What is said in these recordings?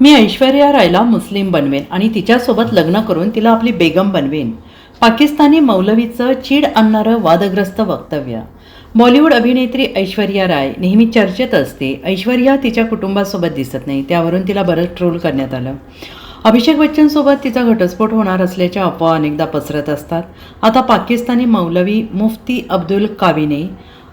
मी ऐश्वर्या रायला मुस्लिम बनवेन आणि तिच्यासोबत लग्न करून तिला आपली बेगम बनवेन. पाकिस्तानी मौलवीचं चीड आणणारं वादग्रस्त वक्तव्य. बॉलिवूड अभिनेत्री ऐश्वर्या राय नेहमी चर्चेत असते. ऐश्वर्या तिच्या कुटुंबासोबत दिसत नाही. त्यावरून तिला बरंच ट्रोल करण्यात आलं. अभिषेक बच्चनसोबत तिचा घटस्फोट होणार असल्याच्या अफवा अनेकदा पसरत असतात. आता पाकिस्तानी मौलवी मुफ्ती अब्दुल कावीने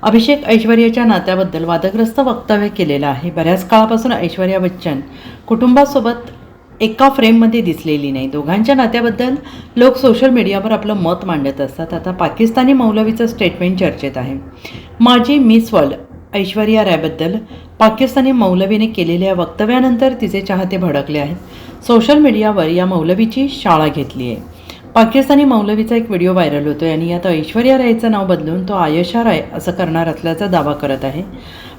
अभिषेक ऐश्वर्याच्या नात्याबद्दल वादग्रस्त वक्तव्य केलेलं आहे. बऱ्याच काळापासून ऐश्वर्या बच्चन कुटुंबासोबत एका फ्रेममध्ये दिसलेली नाही. दोघांच्या नात्याबद्दल लोक सोशल मीडियावर आपलं मत मांडत असतात. आता पाकिस्तानी मौलवीचं स्टेटमेंट चर्चेत आहे. माजी मिस वर्ल्ड ऐश्वर्या रायबद्दल पाकिस्तानी मौलवीने केलेल्या वक्तव्यानंतर तिचे चाहते भडकले आहेत. सोशल मीडियावर या मौलवीची शाळा घेतली आहे. पाकिस्तानी मौलवीचा एक व्हिडिओ व्हायरल होतो आणि आता ऐश्वर्या रायचं नाव बदलून तो आयशा राय असं करणार असल्याचा दावा करत आहे.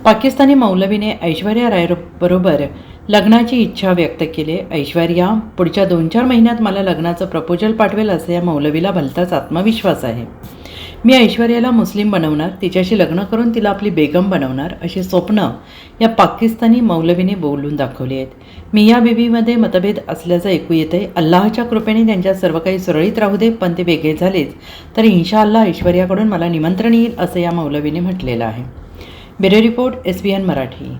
पाकिस्तानी मौलवीने ऐश्वर्या राय बरोबर लग्नाची इच्छा व्यक्त केली. ऐश्वर्या पुढच्या दोन चार महिन्यात मला लग्नाचं प्रपोजल पाठवेल असं या मौलवीला भलताच आत्मविश्वास आहे. मी ऐश्वर्याला मुस्लिम बनवणार तिच्याशी लग्न करून तिला आपली बेगम बनवणार अशी स्वप्न या पाकिस्तानी मौलवीने बोलून दाखवली आहेत. मिया बीबीमध्ये मतभेद असल्याचं ऐकू येतंय. अल्लाहच्या कृपेने त्यांच्या सर्व काही सुरळीत राहू दे पण ते वेगळे झालेच तर इन्शा अल्लाह ऐश्वर्याकडून मला निमंत्रण येईल असं या मौलवीने म्हटलेलं आहे. Bureau report S B N Marathi.